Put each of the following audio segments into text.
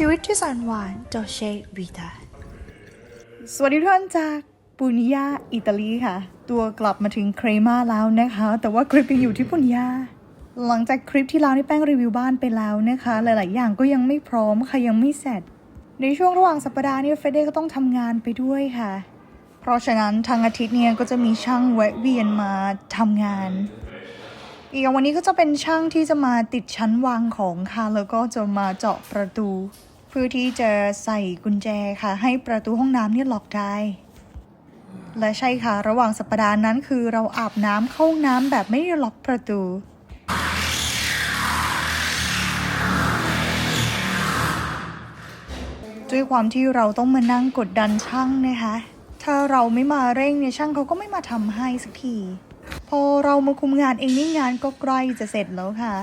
ชีวิตที่แสนหวานโดเชวีตาสวัสดีทุกท่านจากปุญญาอิตาลีค่ะ ตัวกลับมาถึงเครมาแล้วนะคะ แต่ว่าคลิปยังอยู่ที่ปุญญาหลังจากคลิปที่แล้วนี่แป้งรีวิวบ้านไปแล้วนะคะ หลาย ๆ อย่างก็ยังไม่พร้อมค่ะยังไม่เสร็จ ในช่วงระหว่างสัปดาห์นี้เฟเดก็ต้องทำงานไปด้วยค่ะ เพราะฉะนั้นทางอาทิตย์เนี่ยก็จะมีช่างแวะเวียนมาทำงาน อีกอย่างวันนี้ก็จะเป็นช่างที่จะมาติดชั้นวางของค่ะ แล้วก็จะมาเจาะประตู เพื่อที่จะใส่กุญแจค่ะ ให้ประตูห้องน้ำเนี่ยล็อกได้ และใช่ค่ะ ระหว่างสัปดาห์นั้นคือเราอาบน้ำเข้าห้องน้ำแบบไม่ได้ล็อกประตูด้วยความที่เราต้องมานั่งกดดันช่างนะคะ ถ้าเราไม่มาเร่งเนี่ยช่างเขาก็ไม่มาทำให้สักที พอเรามาคุมงานเองนี่งานก็ใกล้จะเสร็จแล้วค่ะ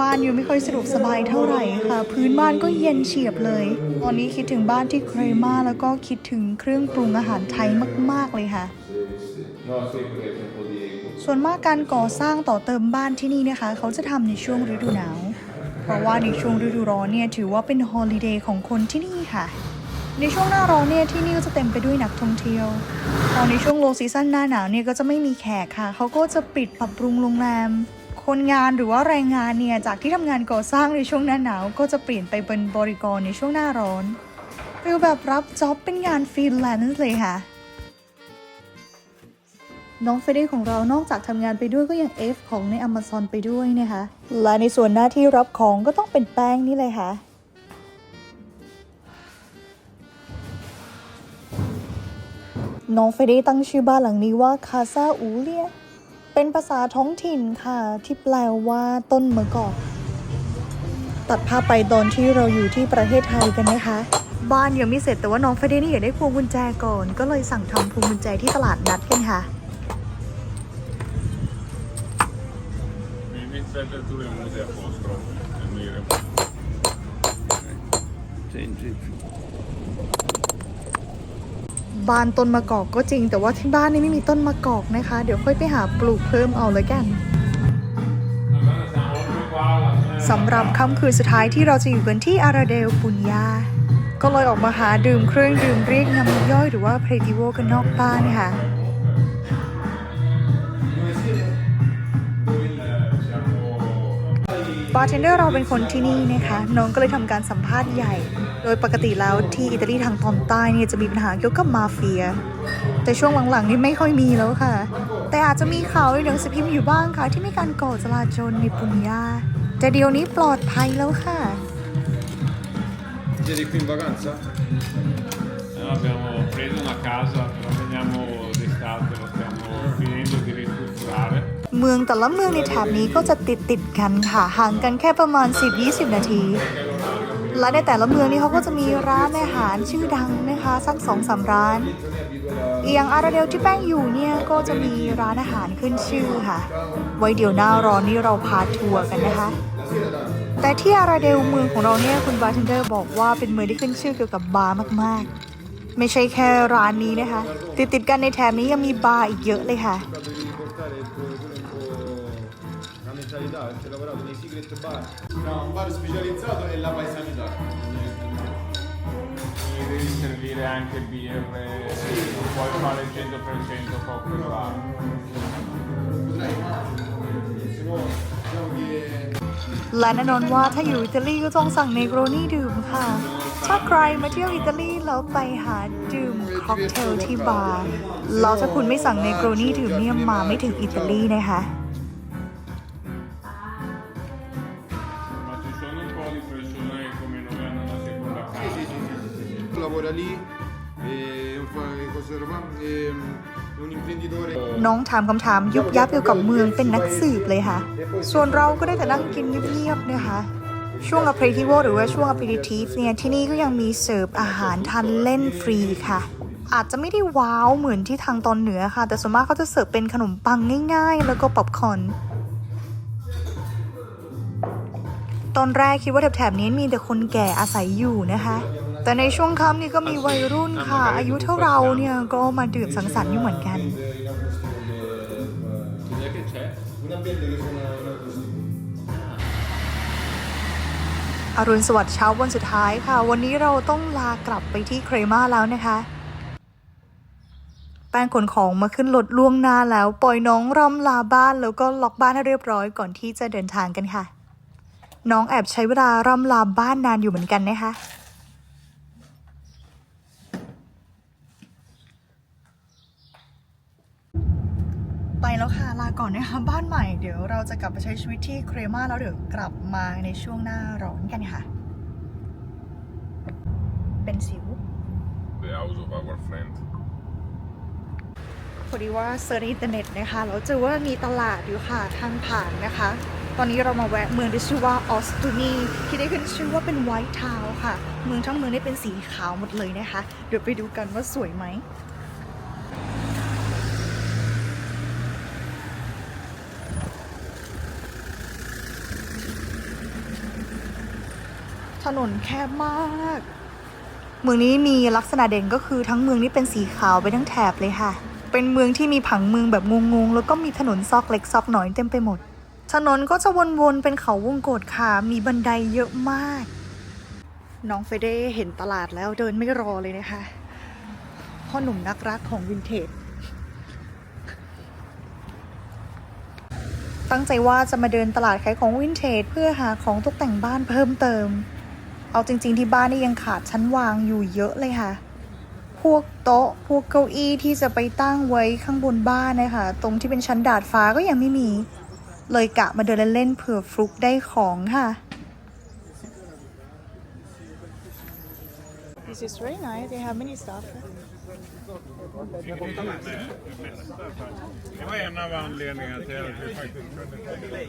บ้านอยู่ไม่ค่อยสะดวกสบายเท่าไหร่ค่ะ พื้นบ้านก็เย็นเฉียบเลย ตอนนี้คิดถึงบ้านที่เครมาแล้วก็คิดถึงเครื่องปรุงอาหารไทยมาก ๆ เลยค่ะ ส่วนมากการก่อสร้างต่อเติมบ้านที่นี่นะคะ เขาจะทำในช่วงฤดูหนาว เพราะว่าในช่วงฤดูร้อนเนี่ยถือว่าเป็นฮอลิเดย์ของคนที่นี่ค่ะ ในช่วงหน้าร้อนเนี่ยที่นี่ก็จะเต็มไปด้วยนักท่องเที่ยวตอนในช่วงโลซีซั่นหน้าหนาวเนี่ยก็จะไม่มีแขกค่ะ เขาก็จะปิดปรับปรุงโรงแรม คนงานหรือว่าแรงงานเนี่ยจากที่ทำงานก่อสร้างในช่วงหน้าหนาว ก็จะเปลี่ยนไปเป็นบริกรในช่วงหน้าร้อนฟีลแบบรับจ็อบเป็นงานฟรีแลนซ์เลยค่ะ น้องเฟรดี้ของเรานอกจากทำงานไปด้วยก็ยังเอฟของใน Amazon ไปด้วยนะคะ และในส่วนหน้าที่รับของก็ต้องเป็นแป้งนี่เลยค่ะน้องเฟรดี้ตั้งชื่อบ้านหลังนี้ว่าคาซาอูเลีย เป็นภาษาท้องถิ่นค่ะ ที่แปลว่าต้นมะกอก ตัดภาพไปตอนที่เราอยู่ที่ประเทศไทยกันนะคะ บ้านยังไม่เสร็จแต่ว่าน้องเฟรดี้นี่อยากได้พวงกุญแจก่อน ก็เลยสั่งทำพวงกุญแจที่ตลาดนัดกันค่ะ Mi metti บานต้นมะกอกก็จริง แต่ว่าที่บ้านนี่ไม่มีต้นมะกอกนะคะ เดี๋ยวค่อยไปหาปลูกเพิ่มเอาเลยกันสำหรับค่ำคืนสุดท้ายที่เราจะอยู่กันที่อาราเดลปุญญาก็เลยออกมาหาดื่มเครื่องดื่มเรียกน้ำย่อยหรือว่าเพรดิโวกันนอกบ้านค่ะบาร์เทนเดอร์เราเป็นคนที่นี่นะคะ น้องก็เลยทำการสัมภาษณ์ใหญ่ โดยปกติแล้วที่อิตาลีทางตอนใต้เนี่ยจะมีปัญหาเกี่ยวกับมาเฟีย แต่ช่วงหลังๆนี่ไม่ค่อยมีแล้วค่ะ แต่อาจจะมีข่าวในหนังสือพิมพ์อยู่บ้างค่ะ ที่มีการก่อจลาจลในปุญญาแต่เดี๋ยวนี้ปลอดภัยแล้วค่ะ Siete qui in vacanza? No, abbiamo preso una casa, però veniamo d'estate, la stiamo finendo di ristrutturare. เมืองแต่ละเมืองในแถบนี้ก็จะติดติดๆกันค่ะ ห่างกันแค่ประมาณ 10-20 นาที และในแต่ละเมืองนี่เขาก็จะมีร้านอาหารชื่อดังนะคะสักสองสามร้านออย่างอาราเดลที่แป้งอยู่เนี่ยก็จะมีร้านอาหารขึ้นชื่อค่ะ ไว้เดี๋ยวหน้าร้อนนี่เราพาทัวร์กันนะคะ แต่ที่อาราเดลเมืองของเราเนี่ยคุณบาร์เทนเดอร์บอกว่าเป็นเมืองที่ขึ้นชื่อเกี่ยวกับบาร์มากๆ ไม่ใช่แค่ร้านนี้นะคะ ติดติดกันในแถบนี้ยังมีบาร์อีกเยอะเลยค่ะ mentalità, avete lavorato nei secret bar. No, un bar specializzato è la paesanità. Mi devi servire anche birre, non puoi fare il 100% cocktail bar. Potrai, se no, diciamo che และแน่นอนว่าถ้าอยู่อิตาลีก็ต้องสั่งเนโกรนี่ดื่มค่ะ ถ้าใครมาเที่ยวอิตาลีแล้วไปหาดื่มค็อกเทลที่บาร์แล้วถ้าคุณไม่สั่งเนโกรนี่ดื่มเนี่ยมาไม่ถึงอิตาลีนะคะ e un, fa- cos'era qua? E, un imprenditore น้องถามคำถามยุบยับเกี่ยวกับเมืองเป็นนักสืบเลยค่ะ ส่วนเราก็ได้แต่นั่งกินเงียบๆนะคะ ช่วง aperitivo หรือว่าช่วง aperitif เนี่ยที่นี่ก็ยังมีเสิร์ฟอาหารทานเล่นฟรีค่ะ อาจจะไม่ได้ว้าวเหมือนที่ทางตอนเหนือค่ะ แต่ส่วนมากเขาจะเสิร์ฟเป็นขนมปังง่ายๆ แล้วก็ป๊อปคอร์นตอนแรกคิดว่าแถบๆนี้มีแต่คนแก่อาศัยอยู่นะคะ แต่ในช่วงค่ำนี่ก็มีวัยรุ่นค่ะ อายุเท่าเราเนี่ยก็มาดื่มสังสรรค์อยู่เหมือนกัน Cos'è che c'è? una band che suona in acustico อรุณสวัสดิ์เช้าวันสุดท้ายค่ะ วันนี้เราต้องลากลับไปที่เครมาแล้วนะคะแป้งขนของมาขึ้นรถล่วงหน้าแล้ว ปล่อยน้องร่ำลาบ้านแล้วก็ล็อกบ้านให้เรียบร้อยก่อนที่จะเดินทางกันค่ะ น้องแอบใช้เวลาร่ำลาบ้านนานอยู่เหมือนกันนะคะ ไปแล้วค่ะ ลาก่อนนะคะ บ้านใหม่เดี๋ยวเราจะกลับไปใช้ชีวิตที่เครมาแล้วเดี๋ยวกลับมาในช่วงหน้าร้อนกันค่ะ เป็นสิว The house of our friend. พอดีว่าเซิร์ชอินเทอร์เน็ตนะคะแล้วเจอว่ามีตลาดอยู่ค่ะทางผ่านนะคะ ตอนนี้เรามาแวะเมืองที่ชื่อว่าออสตูนีที่ได้ขึ้นชื่อว่าเป็นไวท์ทาวน์ค่ะ เมืองทั้งเมืองได้เป็นสีขาวหมดเลยนะคะ เดี๋ยวไปดูกันว่าสวยไหม ถนนแคบมาก เมืองนี้มีลักษณะเด่นก็คือทั้งเมืองนี้เป็นสีขาวไปทั้งแถบเลยค่ะ เป็นเมืองที่มีผังเมืองแบบงงๆ แล้วก็มีถนนซอกเล็กซอกน้อยเต็มไปหมด ถนนก็จะวนๆ เป็นเขาวงกตค่ะ มีบันไดเยอะมาก น้องเฟเดเห็นตลาดแล้วเดินไม่รอเลยนะคะ พ่อหนุ่มนักรักของวินเทจ ตั้งใจว่าจะมาเดินตลาดขายของวินเทจเพื่อหาของตกแต่งบ้านเพิ่มเติม เอาจริง ๆ ที่บ้านนี่ยังขาดชั้นวางอยู่เยอะเลยค่ะ พวกโต๊ะ พวกเก้าอี้ที่จะไปตั้งไว้ข้างบนบ้านนะคะตรงที่เป็นชั้นดาดฟ้าก็ยังไม่มี เลยกะมาเดินเล่นๆเผื่อฟลุกได้ของค่ะ This is very nice. They have many stuff. Det var en av anledningarna till att vi faktiskt kunde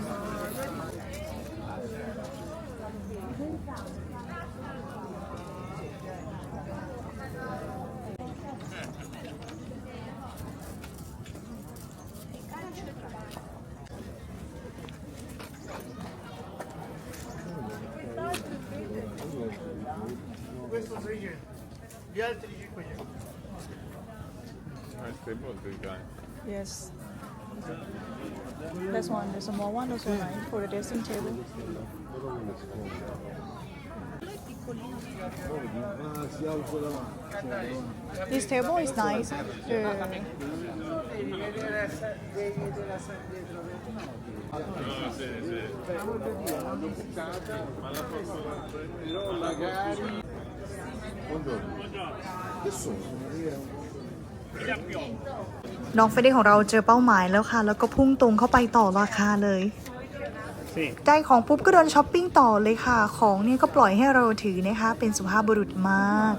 Questo è molto italiano. Yes. This one, the small one, also nice for the dressing table. ah si alza davanti This table is nice. The che sono? น้องเฟรดดี้ของเราเจอเป้าหมายแล้วค่ะ แล้วก็พุ่งตรงเข้าไปต่อราคาเลย Sì. ได้ของปุ๊บก็เดินช้อปปิ้งต่อเลยค่ะ ของเนี่ยก็ปล่อยให้เราถือนะคะ เป็นสุภาพบุรุษมาก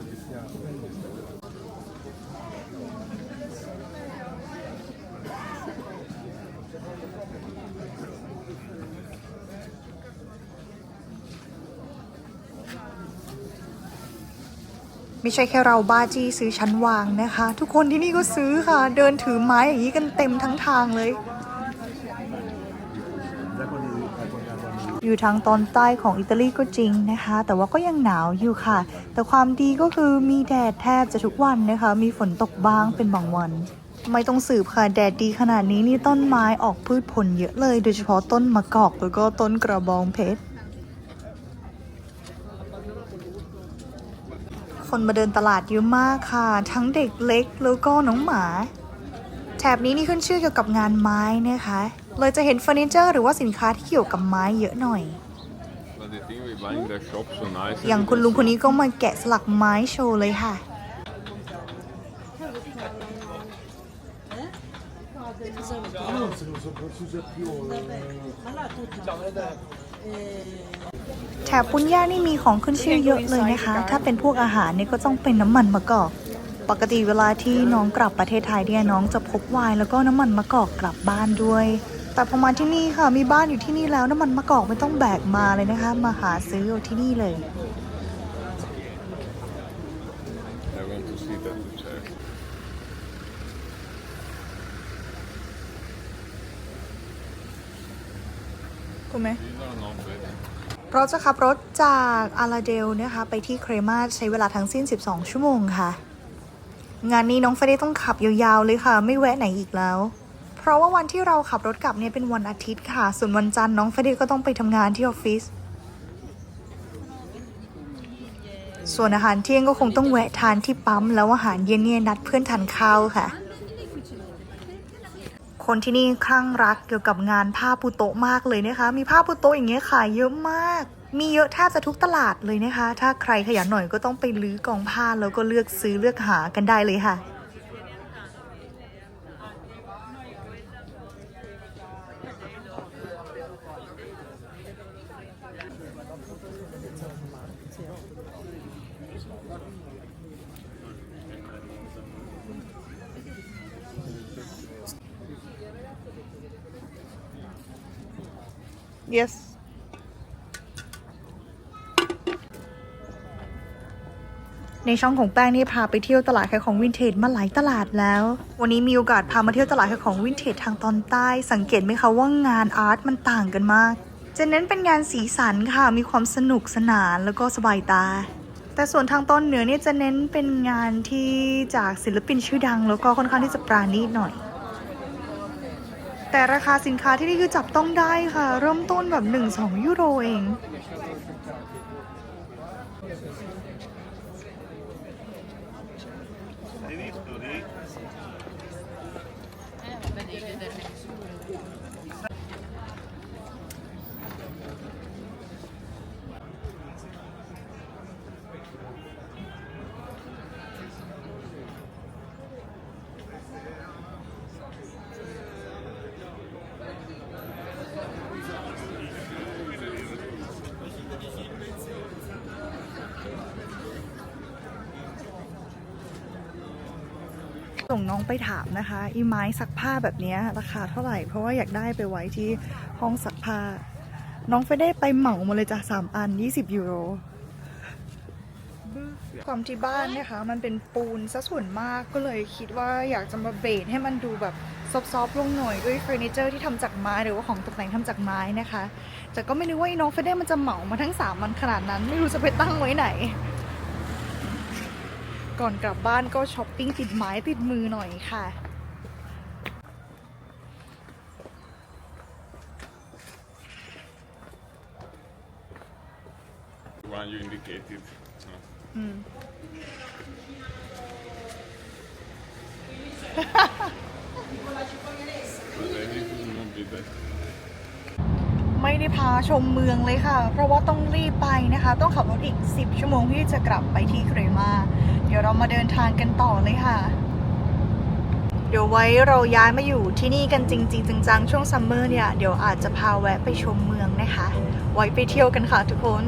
ไม่ใช่แค่เราบ้าจี้ซื้อชั้นวางนะคะ ทุกคนที่นี่ก็ซื้อค่ะ เดินถือไม้อย่างนี้กันเต็มทั้งทางเลย อยู่ทางตอนใต้ของอิตาลีก็จริงนะคะ แต่ว่าก็ยังหนาวอยู่ค่ะ แต่ความดีก็คือมีแดดแทบจะทุกวันนะคะ มีฝนตกบ้างเป็นบางวัน ไม่ต้องสืบค่ะ แดดดีขนาดนี้นี่ต้นไม้ออกพืชผลเยอะเลย โดยเฉพาะต้นมะกอกแล้วก็ต้นกระบองเพชร คนมาเดินตลาดเยอะมากค่ะ ทั้งเด็กเล็กแล้วก็น้องหมา แถบนี้นี่ขึ้นชื่อเกี่ยวกับงานไม้นะคะ เลยจะเห็นเฟอร์นิเจอร์หรือว่าสินค้าที่เกี่ยวกับไม้เยอะหน่อย L'ha detto think we buying the shop so nice. อย่างคุณลุงคนนี้ก็มาแกะสลักไม้โชว์เลยค่ะ แถบปุญญานี่มีของขึ้นชื่อเยอะเลยนะคะ ถ้าเป็นพวกอาหารเนี่ยก็ต้องเป็นน้ำมันมะกอก ปกติเวลาที่น้องกลับประเทศไทยเนี่ยน้องจะพกไวน์แล้วก็น้ำมันมะกอกกลับบ้านด้วย แต่พอมาที่นี่ค่ะมีบ้านอยู่ที่นี่แล้วน้ำมันมะกอกไม่ต้องแบกมาเลยนะคะ มาหาซื้อเอาที่นี่เลย I เราจะขับรถจากอาราเดลนะคะ ไปที่เครมาใช้เวลาทั้งสิ้น 12 ชั่วโมงค่ะ งานนี้น้องเฟรดต้องขับยาวๆเลยค่ะ ไม่แวะไหนอีกแล้ว เพราะว่าวันที่เราขับรถกลับเนี่ยเป็นวันอาทิตย์ค่ะ ส่วนวันจันทร์น้องเฟรดก็ต้องไปทำงานที่ออฟฟิศส่วนอาหารเที่ยงก็คงต้องแวะทานที่ปั๊ม แล้วอาหารเย็นเนี่ยนัดเพื่อนทานข้าวค่ะ คนที่นี่คลั่งรักเกี่ยวกับงานผ้าปูโต๊ะมากเลยนะคะ มีผ้าปูโต๊ะอย่างเงี้ยขายเยอะมาก มีเยอะแทบจะทุกตลาดเลยนะคะ ถ้าใครขยันหน่อยก็ต้องไปลื้อกองผ้าแล้วก็เลือกซื้อเลือกหากันได้เลยค่ะ yes ในช่องของแป้งนี่พาไปเที่ยวตลาดขายของวินเทจมาหลายตลาดแล้ว วันนี้มีโอกาสพามาเที่ยวตลาดขายของวินเทจทางตอนใต้ สังเกตไหมคะว่างานอาร์ตมันต่างกันมาก จะเน้นเป็นงานสีสันค่ะ มีความสนุกสนานแล้วก็สบายตา แต่ส่วนทางตอนเหนือเนี่ยจะเน้นเป็นงานที่จากศิลปินชื่อดัง แล้วก็ค่อนข้างที่จะปราณีตหน่อย แต่ราคาสินค้าที่นี่คือจับต้องได้ค่ะ เริ่มต้นแบบ 1-2 ยูโรเอง ส่งน้องไปถามนะคะอีไม้ซักผ้าแบบนี้ราคาเท่าไหร่ เพราะว่าอยากได้ไปไว้ที่ห้องซักผ้า น้องไปได้ไปเหมามาเลยจ้ะสามอัน 20 ยูโรความที่บ้านนะคะมันเป็นปูนซะส่วนมากก็เลยคิดว่าอยากจะมาเบรดให้มันดูแบบซอฟๆลงหน่อยด้วยเฟอร์นิเจอร์ที่ทำจากไม้หรือว่าของตกแต่งทำจากไม้นะคะ แต่ก็ไม่นึกว่าไอ้น้องเฟเด้มันจะเหมามาทั้งสามมันขนาดนั้น ไม่รู้จะไปตั้งไว้ไหน ก่อนกลับบ้านก็ช้อปปิ้งติดไม้ติดมือหน่อยค่ะ The one you indicated. No. อืม But I think it will not be that. ไม่ได้พาชมเมืองเลยค่ะ เพราะว่าต้องรีบไปนะคะ ต้องขับรถอีก 10 ชั่วโมงที่จะกลับไปที่เครมา เดี๋ยวเรามาเดินทางกันต่อเลยค่ะ เดี๋ยวไว้เราย้ายมาอยู่ที่นี่กันจริง ๆ จังๆ ช่วงซัมเมอร์เนี่ย เดี๋ยวอาจจะพาแวะไปชมเมืองนะคะ ไว้ไปเที่ยวกันค่ะทุกคน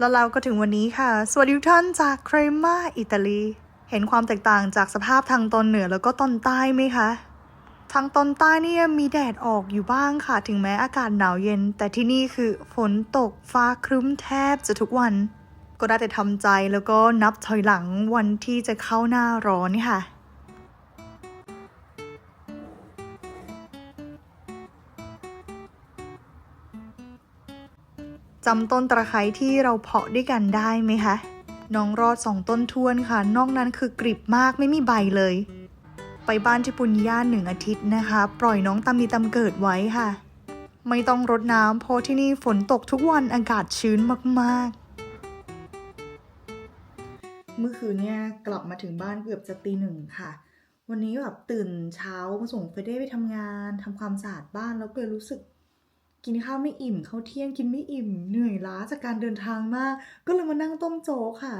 แล้วเราก็ถึงวันนี้ค่ะ สวัสดีทุกท่านจากเครมาอิตาลี เห็นความแตกต่างจากสภาพทางตอนเหนือแล้วก็ตอนใต้ไหมคะ ทางตอนใต้นี่มีแดดออกอยู่บ้างค่ะ ถึงแม้อากาศหนาวเย็น แต่ที่นี่คือฝนตกฟ้าครึ้มแทบจะทุกวัน ก็ได้แต่ทำใจแล้วก็นับถอยหลังวันที่จะเข้าหน้าร้อนค่ะ จำต้นตะไคร้ที่เราเพาะด้วยกันได้ไหมคะ น้องรอดสองต้นทวนค่ะ นอกนั้นคือกริบมากไม่มีใบเลย ไปบ้านที่ปุญญาหนึ่งอาทิตย์นะคะ ปล่อยน้องตามีตาเกิดไว้ค่ะ ไม่ต้องรดน้ำเพราะที่นี่ฝนตกทุกวันอากาศชื้นมากๆ เมื่อคืนเนี่ยกลับมาถึงบ้านเกือบจะตีหนึ่งค่ะวันนี้แบบตื่นเช้ามาส่งเฟเด้ไปทำงานทำความสะอาดบ้านแล้วก็เลยรู้สึก กินข้าวไม่อิ่มเข้าเที่ยงกินไม่อิ่ม เหนื่อยล้าจากการเดินทางมาก ก็เลยมานั่งต้มโจ๊กค่ะ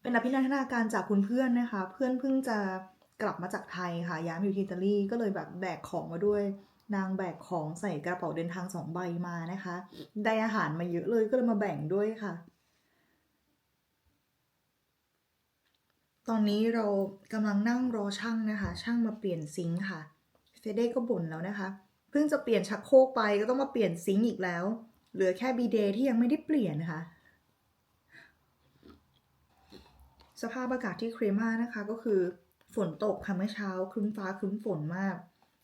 เป็นอภินันทนาการจากคุณเพื่อนนะคะ เพื่อนเพิ่งจะกลับมาจากไทยค่ะ ย้ายมาอยู่ที่อิตาลีก็เลยแบบแบกของมาด้วย นางแบกของใส่กระเป๋าเดินทางสองใบมานะคะ ได้อาหารมาเยอะเลยก็เลยมาแบ่งด้วยค่ะ ตอนนี้เรากำลังนั่งรอช่างนะคะ ช่างมาเปลี่ยนซิงค์ค่ะ เฟเด้ก็บ่นแล้วนะคะ เพิ่งจะเปลี่ยนชักโครกไปก็ต้องมาเปลี่ยนซิงค์อีกแล้ว เหลือแค่บีเดย์ที่ยังไม่ได้เปลี่ยนนะคะ สภาพอากาศที่เครมานะคะก็คือฝนตกค่ะเมื่อเช้าครึ้มฟ้าครึ้มฝนมาก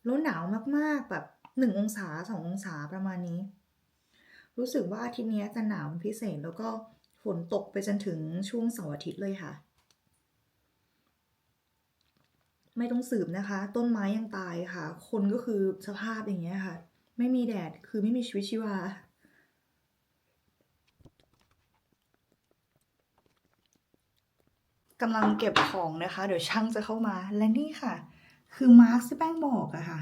แล้วหนาวมากๆแบบหนึ่งองศาสององศาประมาณนี้ รู้สึกว่าอาทิตย์นี้จะหนาวพิเศษแล้วก็ฝนตกไปจนถึงช่วงเสาร์อาทิตย์เลยค่ะ ไม่ต้องสืบนะคะ ต้นไม้ยังตายค่ะ คนก็คือสภาพอย่างเงี้ยค่ะ ไม่มีแดดคือไม่มีชีวิตชีวา กำลังเก็บของนะคะ เดี๋ยวช่างจะเข้ามาและนี่ค่ะ คือมาร์คที่แป้งบอกอะค่ะ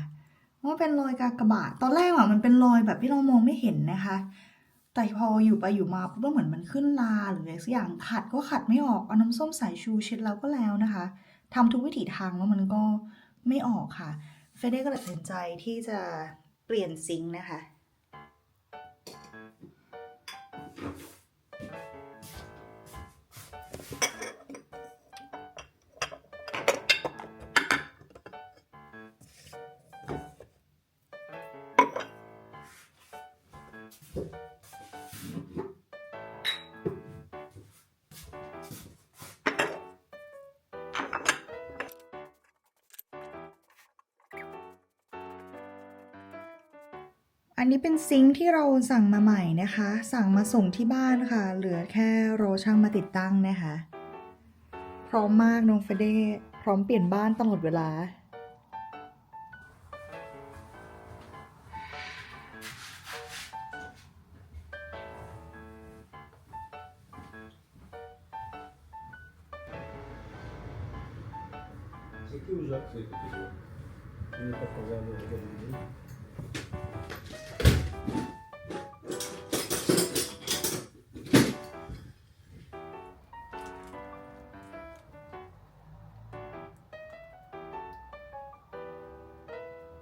ว่าเป็นรอยกากบาทตอนแรกอะมันเป็นรอยแบบที่เรามองไม่เห็นนะคะ แต่พออยู่ไปอยู่มาปุ๊บก็เหมือนมันขึ้นลาหรืออะไรสักอย่างขัดก็ขัดไม่ออกเอาน้ำส้มสายชูเช็ดแล้วก็แล้วนะคะ ทำทุกวิถีทางแล้วมันก็ไม่ออกค่ะ เฟเด้ก็ตัดสินใจที่จะเปลี่ยนซิงค์นะคะอัน นี้เป็นซิงค์ที่เราสั่งมาใหม่นะคะ สั่งมาส่งที่บ้านค่ะ เหลือแค่รช่างมาติดตั้งนะคะ พร้อมมากน้องเฟเด้พร้อมเปลี่ยนบ้านตลอดเวลา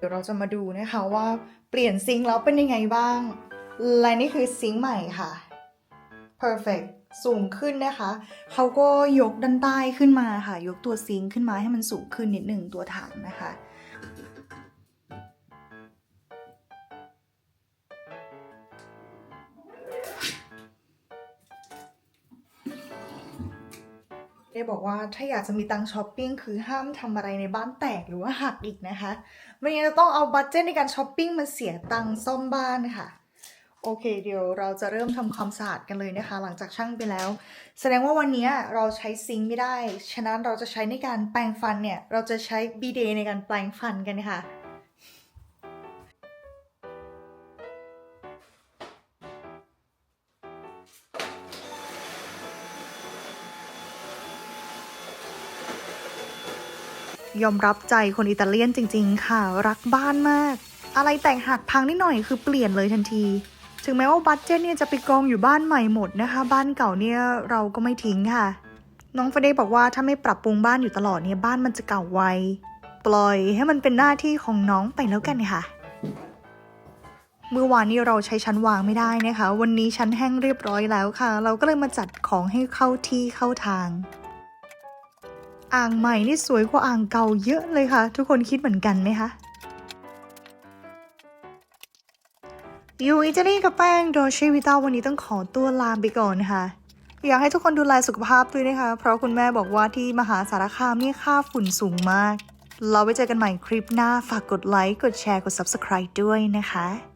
ดี๋ยวเราจะมาดูนะคะว่าเปลี่ยนซิงค์แล้วเป็นยังไงบ้าง และนี่คือซิงค์ใหม่ค่ะ perfect สูงขึ้นนะคะ เขาก็ยกด้านใต้ขึ้นมาค่ะ ยกตัวซิงค์ขึ้นมาให้มันสูงขึ้นนิดหนึ่งตัวถังนะคะ ได้บอกว่าถ้าอยากจะมีตังช้อปปิ้งคือห้ามทำอะไรในบ้านแตกหรือว่าหักอีกนะคะไม่งั้นจะต้องเอาบัตเจตในการช้อปปิ้งมาเสียตังซ่อมบ้านค่ะโอเคเดี๋ยวเราจะเริ่มทำความสะอาดกันเลยนะคะ หลังจากช่างไปแล้ว แสดงว่าวันนี้เราใช้ซิงไม่ได้ ฉะนั้นเราจะใช้ในการแปรงฟันเนี่ย เราจะใช้บีเดในการแปรงฟันกันค่ะ ยอมรับใจคนอิตาเลียนจริง ๆ ค่ะ รักบ้านมาก อะไรแตกหักพังนิดหน่อยคือเปลี่ยนเลยทันที ถึงแม้ว่าบัตเจตเนี่ยจะไปกองอยู่บ้านใหม่หมดนะคะ บ้านเก่าเนี่ยเราก็ไม่ทิ้งค่ะ น้องเฟเดบอกว่าถ้าไม่ปรับปรุงบ้านอยู่ตลอดเนี่ยบ้านมันจะเก่าไวปล่อยให้มันเป็นหน้าที่ของน้องไปแล้วกันค่ะเมื่อวานนี้เราใช้ชั้นวางไม่ได้นะคะ วันนี้ชั้นแห้งเรียบร้อยแล้วค่ะ เราก็เลยมาจัดของให้เข้าที่เข้าทาง อ่างใหม่นี่สวยกว่าอ่างเก่าเยอะเลยค่ะ ทุกคนคิดเหมือนกันไหมคะอยู่อิตาลีกับแป้งโดเชวิตาวันนี้ต้องขอตัวลาไปก่อนค่ะอยากให้ทุกคนดูแลสุขภาพด้วยนะคะ เพราะคุณแม่บอกว่าที่มหาสารคามนี่ค่าฝุ่นสูงมาก เราไว้เจอกันใหม่คลิปหน้าฝากกดไลค์ กดแชร์ กด Subscribe ด้วยนะคะ